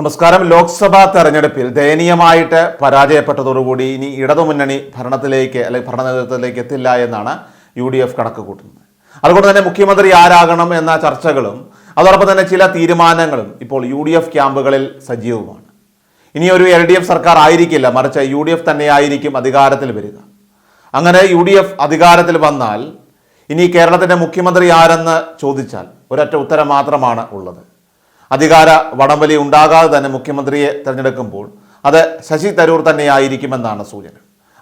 നമസ്കാരം. ലോക്സഭാ തെരഞ്ഞെടുപ്പിൽ ദയനീയമായിട്ട് പരാജയപ്പെട്ടതോടുകൂടി ഇനി ഇടതുമുന്നണി ഭരണത്തിലേക്ക് അല്ലെങ്കിൽ ഭരണ നേതൃത്വത്തിലേക്ക് എത്തില്ല എന്നാണ് യു ഡി എഫ് കണക്ക് കൂട്ടുന്നത് അതുകൊണ്ട് തന്നെ മുഖ്യമന്ത്രി ആരാകണം എന്ന ചർച്ചകളും അതോടൊപ്പം തന്നെ ചില തീരുമാനങ്ങളും ഇപ്പോൾ യു ഡി എഫ് ക്യാമ്പുകളിൽ സജീവമാണ്. ഇനി ഒരു എൽ ഡി എഫ് സർക്കാർ ആയിരിക്കില്ല മറിച്ച് യു ഡി എഫ് തന്നെയായിരിക്കും അധികാരത്തിൽ വരിക. അങ്ങനെ യു ഡി എഫ് അധികാരത്തിൽ വന്നാൽ ഇനി കേരളത്തിന്റെ മുഖ്യമന്ത്രി ആരെന്ന് ചോദിച്ചാൽ ഒരൊറ്റ ഉത്തരം മാത്രമാണ് ഉള്ളത്. അധികാര വടംവലി ഉണ്ടാകാതെ തന്നെ മുഖ്യമന്ത്രിയെ തിരഞ്ഞെടുക്കുമ്പോൾ അത് ശശി തരൂർ തന്നെയായിരിക്കുമെന്നാണ് സൂചന.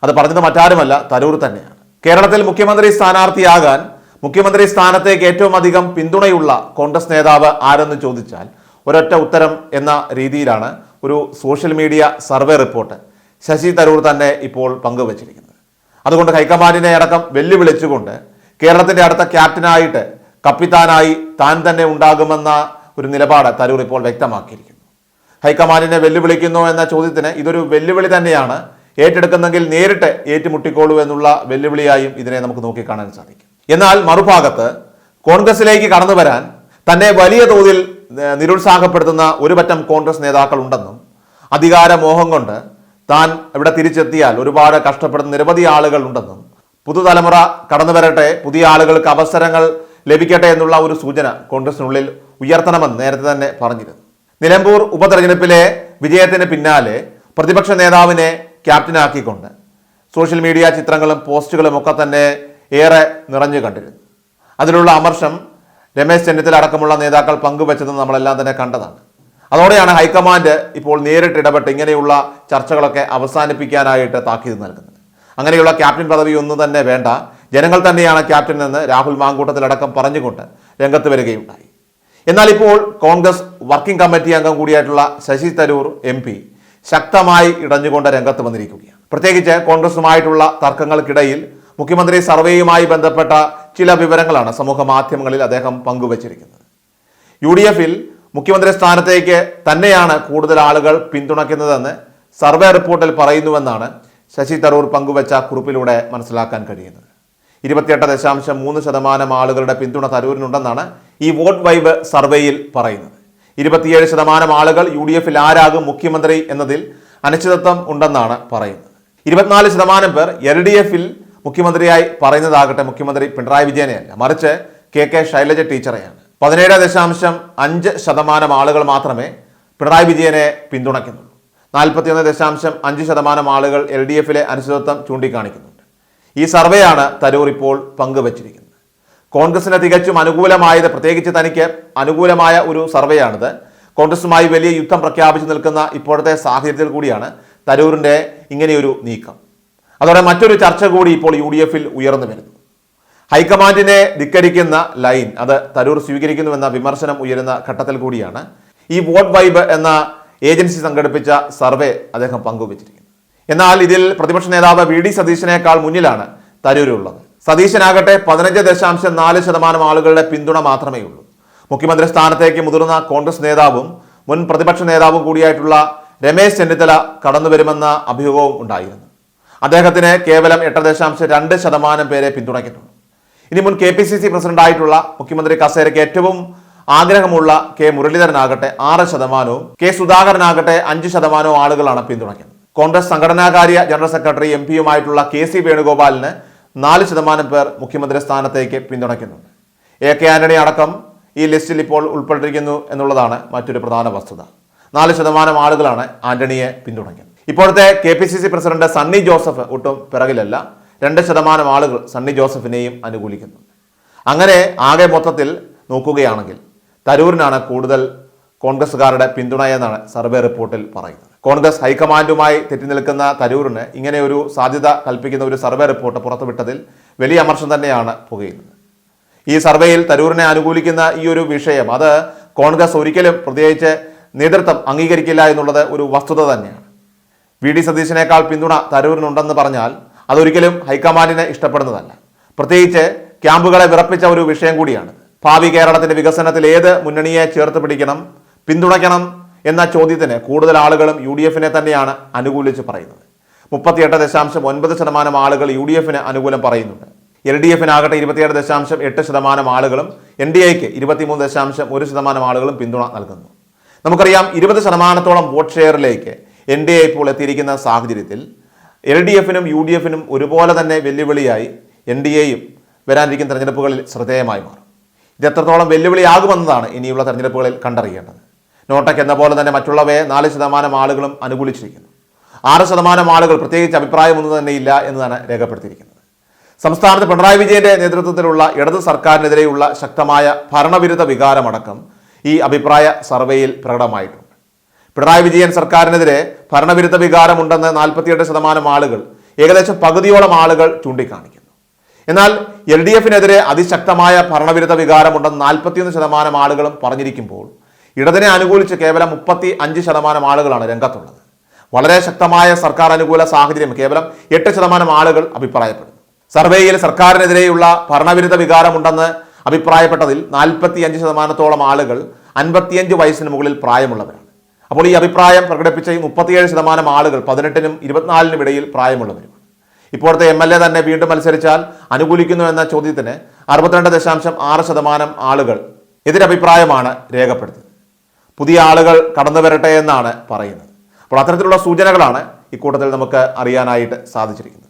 അത് പറഞ്ഞത് മറ്റാരുമല്ല തരൂർ തന്നെയാണ്. കേരളത്തിൽ മുഖ്യമന്ത്രി സ്ഥാനാർത്ഥിയാകാൻ മുഖ്യമന്ത്രി സ്ഥാനത്തേക്ക് ഏറ്റവും അധികം പിന്തുണയുള്ള കോൺഗ്രസ് നേതാവ് ആരെന്ന് ചോദിച്ചാൽ ഒരൊറ്റ ഉത്തരം എന്ന രീതിയിലാണ് ഒരു social media survey report Shashi Tharoor തന്നെ ഇപ്പോൾ പങ്കുവച്ചിരിക്കുന്നത്. അതുകൊണ്ട് ഹൈക്കമാൻഡിനെ അടക്കം വെല്ലുവിളിച്ചുകൊണ്ട് കേരളത്തിന്റെ അടുത്ത ക്യാപ്റ്റനായിട്ട് കപ്പിത്താനായി താൻ തന്നെ ഉണ്ടാകുമെന്ന ഒരു നിലപാട് തരൂർ ഇപ്പോൾ വ്യക്തമാക്കിയിരിക്കുന്നു. ഹൈക്കമാൻഡിനെ വെല്ലുവിളിക്കുന്നു എന്ന ചോദ്യത്തിന് ഇതൊരു വെല്ലുവിളി തന്നെയാണ്. ഏറ്റെടുക്കുന്നെങ്കിൽ നേരിട്ട് ഏറ്റുമുട്ടിക്കോളൂ എന്നുള്ള വെല്ലുവിളിയായും ഇതിനെ നമുക്ക് നോക്കിക്കാണാൻ സാധിക്കും. എന്നാൽ മറുഭാഗത്ത് കോൺഗ്രസിലേക്ക് കടന്നു വരാൻ തന്നെ വലിയ തോതിൽ നിരുത്സാഹപ്പെടുത്തുന്ന ഒരു പറ്റം കോൺഗ്രസ് നേതാക്കൾ ഉണ്ടെന്നും അധികാര മോഹം കൊണ്ട് താൻ ഇവിടെ തിരിച്ചെത്തിയാൽ ഒരുപാട് കഷ്ടപ്പെടുന്ന നിരവധി ആളുകൾ ഉണ്ടെന്നും പുതുതലമുറ കടന്നു വരട്ടെ പുതിയ ആളുകൾക്ക് അവസരങ്ങൾ ലഭിക്കട്ടെ എന്നുള്ള ഒരു സൂചന കോൺഗ്രസിനുള്ളിൽ ഉയർത്തണമെന്ന് നേരത്തെ തന്നെ പറഞ്ഞിരുന്നു. നിലമ്പൂർ ഉപതെരഞ്ഞെടുപ്പിലെ വിജയത്തിന് പിന്നാലെ പ്രതിപക്ഷ നേതാവിനെ ക്യാപ്റ്റനാക്കിക്കൊണ്ട് സോഷ്യൽ മീഡിയ ചിത്രങ്ങളും പോസ്റ്റുകളും ഒക്കെ തന്നെ ഏറെ നിറഞ്ഞു കണ്ടിരുന്നു. അതിലുള്ള അമർഷം രമേശ് ചെന്നിത്തല അടക്കമുള്ള നേതാക്കൾ പങ്കുവച്ചത് നമ്മളെല്ലാം തന്നെ കണ്ടതാണ്. അതോടെയാണ് ഹൈക്കമാൻഡ് ഇപ്പോൾ നേരിട്ട് ഇടപെട്ട് ഇങ്ങനെയുള്ള ചർച്ചകളൊക്കെ അവസാനിപ്പിക്കാനായിട്ട് താക്കീത് നൽകുന്നത്. അങ്ങനെയുള്ള ക്യാപ്റ്റൻ പദവി ഒന്നും തന്നെ വേണ്ട. ജനങ്ങൾ തന്നെയാണ് ക്യാപ്റ്റൻ എന്ന് രാഹുൽ മാങ്കൂട്ടത്തിലടക്കം പറഞ്ഞുകൊണ്ട് രംഗത്ത് വരികയുണ്ടായി. എന്നാൽ ഇപ്പോൾ കോൺഗ്രസ് വർക്കിംഗ് കമ്മിറ്റി അംഗം കൂടിയായിട്ടുള്ള ശശി തരൂർ എം പി ശക്തമായി ഇടഞ്ഞുകൊണ്ട് രംഗത്ത് വന്നിരിക്കുകയാണ്. പ്രത്യേകിച്ച് കോൺഗ്രസുമായിട്ടുള്ള തർക്കങ്ങൾക്കിടയിൽ മുഖ്യമന്ത്രി സർവേയുമായി ബന്ധപ്പെട്ട ചില വിവരങ്ങളാണ് സമൂഹ മാധ്യമങ്ങളിൽ അദ്ദേഹം പങ്കുവച്ചിരിക്കുന്നത്. യു ഡി എഫിൽ മുഖ്യമന്ത്രി സ്ഥാനത്തേക്ക് തന്നെയാണ് കൂടുതൽ ആളുകൾ പിന്തുണയ്ക്കുന്നതെന്ന് സർവേ റിപ്പോർട്ടിൽ പറയുന്നുവെന്നാണ് ശശി തരൂർ പങ്കുവച്ച കുറിപ്പിലൂടെ മനസ്സിലാക്കാൻ കഴിയുന്നത്. ഇരുപത്തിയെട്ട് ദശാംശം മൂന്ന് ശതമാനം ആളുകളുടെ പിന്തുണ തരൂരിനുണ്ടെന്നാണ് ഈ വോട്ട് വൈബ് സർവേയിൽ പറയുന്നത്. ഇരുപത്തിയേഴ് ശതമാനം ആളുകൾ യു ഡി എഫിൽ ആരാകും മുഖ്യമന്ത്രി എന്നതിൽ അനിശ്ചിതത്വം ഉണ്ടെന്നാണ് പറയുന്നത്. ഇരുപത്തിനാല് ശതമാനം പേർ എൽ ഡി എഫിൽ മുഖ്യമന്ത്രിയായി പറയുന്നതാകട്ടെ മുഖ്യമന്ത്രി പിണറായി വിജയനെയല്ല. മറിച്ച് കെ കെ ശൈലജ ടീച്ചറെയാണ്. പതിനേഴ് ദശാംശം അഞ്ച് ശതമാനം ആളുകൾ മാത്രമേ പിണറായി വിജയനെ പിന്തുണയ്ക്കുന്നുള്ളൂ. നാൽപ്പത്തിയൊന്ന് ദശാംശം അഞ്ച് ശതമാനം ആളുകൾ എൽ ഡി എഫിലെ അനിശ്ചിതത്വം ചൂണ്ടിക്കാണിക്കുന്നുണ്ട് ഈ സർവേയാണ് തരൂർ ഇപ്പോൾ പങ്കുവച്ചിരിക്കുന്നത്. കോൺഗ്രസിന് തികച്ചും അനുകൂലമായത് പ്രത്യേകിച്ച് തനിക്ക് അനുകൂലമായ ഒരു സർവേയാണിത് കോൺഗ്രസുമായി വലിയ യുദ്ധം പ്രഖ്യാപിച്ചു നിൽക്കുന്ന ഇപ്പോഴത്തെ സാഹചര്യത്തിൽ കൂടിയാണ് തരൂരിന്റെ ഇങ്ങനെയൊരു നീക്കം. അതോടെ മറ്റൊരു ചർച്ച കൂടി ഇപ്പോൾ യു ഡി എഫിൽ ഉയർന്നു വരുന്നു. ഹൈക്കമാൻഡിനെ ധിക്കരിക്കുന്ന ലൈൻ അത് തരൂർ സ്വീകരിക്കുന്നുവെന്ന വിമർശനം ഉയരുന്ന ഘട്ടത്തിൽ കൂടിയാണ്. ഈ വോട്ട് വൈബ് എന്ന ഏജൻസി സംഘടിപ്പിച്ച സർവേ അദ്ദേഹം പങ്കുവച്ചിരിക്കുന്നത് എന്നാൽ ഇതിൽ പ്രതിപക്ഷ നേതാവ് വി ഡി സതീശനേക്കാൾ മുന്നിലാണ് തരൂരുള്ളത്. സതീശനാകട്ടെ പതിനഞ്ച് ദശാംശം നാല് ശതമാനം ആളുകളുടെ പിന്തുണ മാത്രമേ ഉള്ളൂ. മുഖ്യമന്ത്രി സ്ഥാനത്തേക്ക് മുതിർന്ന കോൺഗ്രസ് നേതാവും മുൻ പ്രതിപക്ഷ നേതാവും കൂടിയായിട്ടുള്ള രമേശ് ചെന്നിത്തല കടന്നുവരുമെന്ന അഭ്യൂഹവും ഉണ്ടായിരുന്നു. അദ്ദേഹത്തിന് കേവലം എട്ട് ദശാംശം രണ്ട് ശതമാനം പേരെ പിന്തുണയ്ക്കുന്നുള്ളൂ. ഇനി മുൻ കെ പി സി സി പ്രസിഡന്റായിട്ടുള്ള മുഖ്യമന്ത്രി കസേരയ്ക്ക് ഏറ്റവും ആഗ്രഹമുള്ള കെ മുരളീധരനാകട്ടെ ആറ് ശതമാനവും കെ സുധാകരനാകട്ടെ അഞ്ച് ശതമാനവും ആളുകളാണ് പിന്തുണയ്ക്കുന്നത്. കോൺഗ്രസ് സംഘടനാകാര്യ ജനറൽ സെക്രട്ടറി എം പിയുമായിട്ടുള്ള കെ സി വേണുഗോപാലിന് നാല് ശതമാനം പേർ മുഖ്യമന്ത്രി സ്ഥാനത്തേക്ക് പിന്തുണയ്ക്കുന്നുണ്ട്. എ കെ ആന്റണി അടക്കം ഈ ലിസ്റ്റിൽ ഇപ്പോൾ ഉൾപ്പെട്ടിരിക്കുന്നു എന്നുള്ളതാണ് മറ്റൊരു പ്രധാന വസ്തുത. നാല് ശതമാനം ആളുകളാണ് ആന്റണിയെ പിന്തുണയ്ക്കുന്നത്. ഇപ്പോഴത്തെ K P C C president Sunny Joseph ഒട്ടും പിറകിലല്ല രണ്ട് ശതമാനം ആളുകൾ സണ്ണി ജോസഫിനെയും അനുകൂലിക്കുന്നുണ്ട്. അങ്ങനെ ആകെ മൊത്തത്തിൽ നോക്കുകയാണെങ്കിൽ തരൂരിനാണ് കൂടുതൽ കോൺഗ്രസ്സുകാരുടെ പിന്തുണയെന്നാണ് സർവേ റിപ്പോർട്ടിൽ പറയുന്നത്. കോൺഗ്രസ് ഹൈക്കമാൻഡുമായി തെറ്റി നിൽക്കുന്ന തരൂരിന് ഇങ്ങനെ ഒരു സാധ്യത കൽപ്പിക്കുന്ന ഒരു സർവേ റിപ്പോർട്ട് പുറത്തുവിട്ടതിൽ വലിയ അമർഷം തന്നെയാണ് പുകയുന്നത്. ഈ സർവേയിൽ തരൂരിനെ അനുകൂലിക്കുന്ന ഈ ഒരു വിഷയം അത് കോൺഗ്രസ് ഒരിക്കലും പ്രത്യേകിച്ച് നേതൃത്വം അംഗീകരിക്കില്ല എന്നുള്ളത് ഒരു വസ്തുത തന്നെയാണ്. വി. ഡി. സതീശനേക്കാൾ പിന്തുണ തരൂരിനുണ്ടെന്ന് പറഞ്ഞാൽ അതൊരിക്കലും ഹൈക്കമാൻഡിനെ ഇഷ്ടപ്പെടുന്നതല്ല. പ്രത്യേകിച്ച് ക്യാമ്പുകളെ വിറപ്പിച്ച ഒരു വിഷയം കൂടിയാണ്. ഭാവി കേരളത്തിന്റെ വികസനത്തിൽ ഏത് മുന്നണിയെ ചേർത്ത് പിടിക്കണം പിന്തുണയ്ക്കണം എന്ന ചോദ്യത്തിന് കൂടുതൽ ആളുകളും യു ഡി എഫിനെ തന്നെയാണ് അനുകൂലിച്ച് പറയുന്നത്. മുപ്പത്തിയെട്ട് ദശാംശം ഒൻപത് ശതമാനം ആളുകൾ യു ഡി എഫിന് അനുകൂലം പറയുന്നുണ്ട്. എൽ ഡി എഫിനാകട്ടെ ഇരുപത്തിയേഴ് ദശാംശം എട്ട് ശതമാനം ആളുകളും എൻ ഡി എക്ക് ഇരുപത്തിമൂന്ന് ദശാംശം ഒരു ശതമാനം ആളുകളും പിന്തുണ നൽകുന്നു. നമുക്കറിയാം ഇരുപത് ശതമാനത്തോളം വോട്ട് ഷെയറിലേക്ക് എൻ ഡി എ ഇപ്പോൾ എത്തിയിരിക്കുന്ന സാഹചര്യത്തിൽ എൽ ഡി എഫിനും യു ഡി എഫിനും ഒരുപോലെ തന്നെ വെല്ലുവിളിയായി എൻ ഡി എയും വരാനിരിക്കുന്ന തെരഞ്ഞെടുപ്പുകളിൽ ശ്രദ്ധേയമായി മാറും. ഇത് എത്രത്തോളം വെല്ലുവിളിയാകുമെന്നതാണ് ഇനിയുള്ള തെരഞ്ഞെടുപ്പുകളിൽ കണ്ടറിയേണ്ടത്. നോട്ടയ്ക്ക് എന്ന പോലെ തന്നെ മറ്റുള്ളവയെ നാല് ശതമാനം ആളുകളും അനുകൂലിച്ചിരിക്കുന്നു. ആറ് ശതമാനം ആളുകൾ പ്രത്യേകിച്ച് അഭിപ്രായമൊന്നും തന്നെ ഇല്ല എന്നതാണ് രേഖപ്പെടുത്തിയിരിക്കുന്നത്. സംസ്ഥാനത്ത് പിണറായി വിജയന്റെ നേതൃത്വത്തിലുള്ള ഇടത് സർക്കാരിനെതിരെയുള്ള ശക്തമായ ഭരണവിരുദ്ധ വികാരമടക്കം ഈ അഭിപ്രായ സർവേയിൽ പ്രകടമായിട്ടുണ്ട്. പിണറായി വിജയൻ സർക്കാരിനെതിരെ ഭരണവിരുദ്ധ വികാരമുണ്ടെന്ന് നാൽപ്പത്തിയെട്ട് ശതമാനം ആളുകൾ ഏകദേശം പകുതിയോളം ആളുകൾ ചൂണ്ടിക്കാണിക്കുന്നു. എന്നാൽ എൽ ഡി എഫിനെതിരെ അതിശക്തമായ ഭരണവിരുദ്ധ വികാരമുണ്ടെന്ന് നാൽപ്പത്തിയൊന്ന് ശതമാനം ആളുകളും പറഞ്ഞിരിക്കുമ്പോൾ ഇടതിനെ അനുകൂലിച്ച് കേവലം മുപ്പത്തി അഞ്ച് ശതമാനം ആളുകളാണ് രംഗത്തുള്ളത്. വളരെ ശക്തമായ സർക്കാർ അനുകൂല സാഹചര്യം കേവലം എട്ട് ശതമാനം ആളുകൾ അഭിപ്രായപ്പെടുന്നു. സർവേയിൽ സർക്കാരിനെതിരെയുള്ള ഭരണവിരുദ്ധ വികാരമുണ്ടെന്ന് അഭിപ്രായപ്പെട്ടതിൽ നാൽപ്പത്തി അഞ്ച് ശതമാനത്തോളം ആളുകൾ അൻപത്തിയഞ്ച് വയസ്സിന് മുകളിൽ പ്രായമുള്ളവരാണ്. അപ്പോൾ ഈ അഭിപ്രായം പ്രകടിപ്പിച്ച ഈ മുപ്പത്തിയേഴ് ശതമാനം ആളുകൾ പതിനെട്ടിനും ഇരുപത്തിനാലിനും ഇടയിൽ പ്രായമുള്ളവരുമാണ്. ഇപ്പോഴത്തെ എം എൽ എ തന്നെ വീണ്ടും മത്സരിച്ചാൽ അനുകൂലിക്കുന്നു എന്ന ചോദ്യത്തിന് അറുപത്തിരണ്ട് ദശാംശം ആറ് ശതമാനം ആളുകൾ എതിരഭിപ്രായമാണ് രേഖപ്പെടുത്തിയത് പുതിയ ആളുകൾ കടന്നു വരട്ടെ എന്നാണ് പറയുന്നത്. അപ്പോൾ അത്തരത്തിലുള്ള സൂചനകളാണ് ഇക്കൂട്ടത്തിൽ നമുക്ക് അറിയാനായിട്ട് സാധിച്ചിരിക്കുന്നത്.